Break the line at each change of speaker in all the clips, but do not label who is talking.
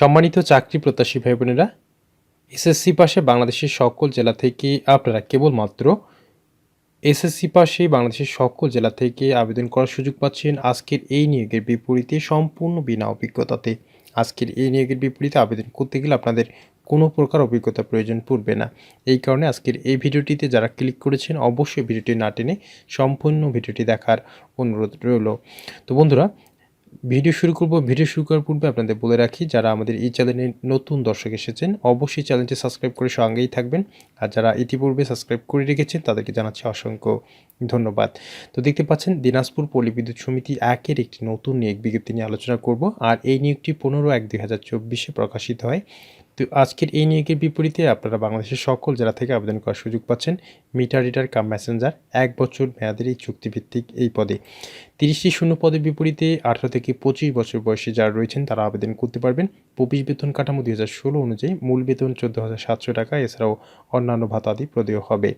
সম্মানিত চাকরি প্রত্যাশী ভাই বোনেরা এসএসসি পাশে বাংলাদেশের সকল জেলা থেকে আপনারা কেবলমাত্র এসএসসি পাশে বাংলাদেশের সকল জেলা থেকে আবেদন করার সুযোগ পাচ্ছেন আজকের এই নিয়োগের বিপরীতে সম্পূর্ণ বিনা অভিজ্ঞতাতে। আজকের এই নিয়োগের বিপরীতে আবেদন করতে গেলে আপনাদের কোনো প্রকার অভিজ্ঞতা প্রয়োজন পড়বে না। এই কারণে আজকের এই ভিডিওটিতে যারা ক্লিক করেছেন অবশ্যই ভিডিওটি না টেনে সম্পূর্ণ ভিডিওটি দেখার অনুরোধ রইল। তো বন্ধুরা ভিডিও শুরু করব, ভিডিও শুরু করার পূর্বে আপনাদের বলে রাখি, যারা আমাদের এই চ্যানেলে নতুন দর্শক এসেছেন, অবশ্যই চ্যানেলটি সাবস্ক্রাইব করে সঙ্গেই থাকবেন। আর যারা ইতিপূর্বে সাবস্ক্রাইব করে রেখেছেন, তাদেরকে জানাচ্ছি অসংখ্য ধন্যবাদ। তো দেখতে পাচ্ছেন, দিনাজপুর পল্লী বিদ্যুৎ সমিতি একের একটি নতুন নিয়োগ বিজ্ঞপ্তি নিয়ে আলোচনা করব। আর এই নিয়োগটি পনেরো এক দুই হাজার চব্বিশে প্রকাশিত হয়। তো আজকের এই নিয়োগের বিপরীতে আপনারা বাংলাদেশের সকল জেলা থেকে আবেদন করার সুযোগ পাচ্ছেন মিটার রিটার কাম ম্যাসেঞ্জার এক বছর মেয়াদের এই চুক্তিভিত্তিক এই পদে। তিরিশটি শূন্য পদের বিপরীতে আঠারো থেকে পঁচিশ বছর বয়সে যারা রয়েছেন তারা আবেদন করতে পারবেন। পঁচিশ বেতন কাঠামো দুই হাজার ষোলো অনুযায়ী মূল বেতন চোদ্দ হাজার সাতশো টাকা, এছাড়াও অন্যান্য ভাতাদি প্রদেয় হবে।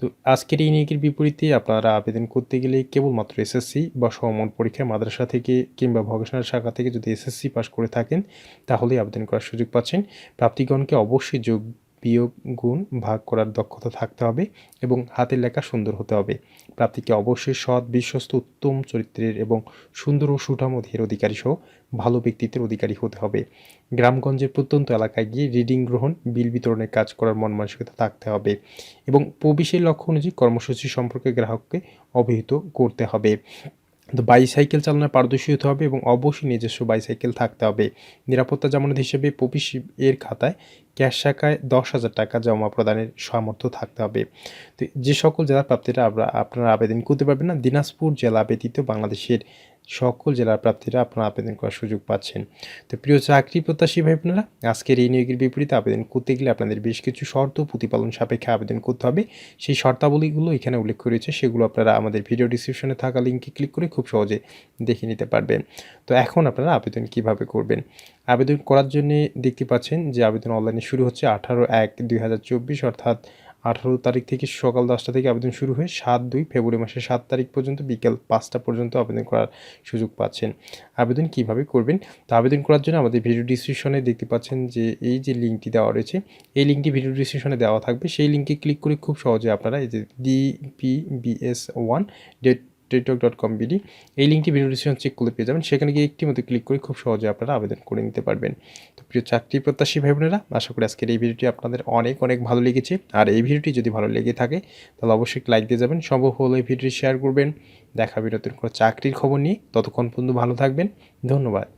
তো আজকের এই নিয়োগের বিপরীতে আপনারা আবেদন করতে গেলে কেবলমাত্র এসএসসি বা সমন পরীক্ষায় মাদ্রাসা থেকে কিংবা ভকেশনাল শাখা থেকে যদি এসএসসি পাস করে থাকেন, তাহলেই আবেদন করার সুযোগ পাচ্ছেন। প্রাপ্তিগণকে অবশ্যই যোগ বিয়োগ গুণ ভাগ করার দক্ষতা থাকতে হবে এবং হাতের লেখা সুন্দর হতে হবে। প্রাপ্তিকে অবশ্যই সৎ, বিশ্বস্ত, উত্তম চরিত্রের এবং সুন্দর ও সুঠাম অধীর অধিকারী সহ ভালো ব্যক্তিত্বের অধিকারী হতে হবে। গ্রামগঞ্জের প্রত্যন্ত এলাকায় গিয়ে রিডিং গ্রহণ, বিল বিতরণের কাজ করার মন মানসিকতা থাকতে হবে এবং প্রবেশের লক্ষ্য অনুযায়ী কর্মসূচি সম্পর্কে গ্রাহককে অবহিত করতে হবে। তো বাইসাইকেল চালানোর পারদর্শী হতে হবে এবং অবশ্যই নিজস্ব বাইসাইকেল থাকতে হবে। নিরাপত্তা জামানত হিসেবে পপি এর খাতায় ক্যাশ শাখায় দশ হাজার টাকা জমা প্রদানের সামর্থ্য থাকতে হবে। তো যে সকল জেলা প্রাপ্তিরা আপনারা আবেদন করতে পারবেন না, দিনাজপুর জেলা ব্যতীত বাংলাদেশের সকল জেলার প্রার্থীরা আপনারা আবেদন করার সুযোগ পাচ্ছেন। তো প্রিয় চাকরি প্রত্যাশী ভাই বোনেরা আজকের এই নিয়োগের বিপরীতে আবেদন করতে গেলে আপনাদের বেশ কিছু শর্ত প্রতিপালন সাপেক্ষে আবেদন করতে হবে। সেই শর্তাবলীগুলো এখানে উল্লেখ করেছে সেগুলো আপনারা আমাদের ভিডিও ডিসক্রিপশনে থাকা লিঙ্কে ক্লিক করে খুব সহজে দেখে নিতে পারবেন। তো এখন আপনারা আবেদন কীভাবে করবেন? আবেদন করার জন্য দেখতে পাচ্ছেন যে আবেদন অনলাইনে শুরু হচ্ছে আঠারো এক দুই অর্থাৎ আঠারো তারিখ থেকে সকাল দশটা থেকে আবেদন শুরু হয়ে সাত দুই ফেব্রুয়ারি মাসের সাত তারিখ পর্যন্ত বিকেল পাঁচটা পর্যন্ত আবেদন করার সুযোগ পাচ্ছেন। আবেদন কীভাবে করবেন? তা আবেদন করার জন্য আমাদের ভিডিও ডিসক্রিপশনে দেখতে পাচ্ছেন যে এই যে লিঙ্কটি দেওয়া রয়েছে, এই লিঙ্কটি ভিডিও ডিসক্রিপশনে দেওয়া থাকবে। সেই লিঙ্কে ক্লিক করে খুব সহজে আপনারা এই যে DPBS one date techtok dot com BD. এই লিঙ্কটি ভিডিও ডিসক্রিপশন চেক করে পেয়ে যাবেন। সেখানে গিয়ে একটি মতো ক্লিক করে খুব সহজে আপনারা আবেদন করে নিতে পারবেন। তো প্রিয় চাকরি প্রত্যাশী ভাই বোনেরা আশা করি আজকের এই ভিডিওটি আপনাদের অনেক অনেক ভালো লেগেছে। আর এই ভিডিওটি যদি ভালো লেগে থাকে, তাহলে অবশ্যই লাইক দিয়ে যাবেন। সম্ভব হলে এই ভিডিওটি শেয়ার করবেন। দেখা বিরতির কোনো চাকরির খবর নিয়ে। ততক্ষণ পর্যন্ত ভালো থাকবেন। ধন্যবাদ।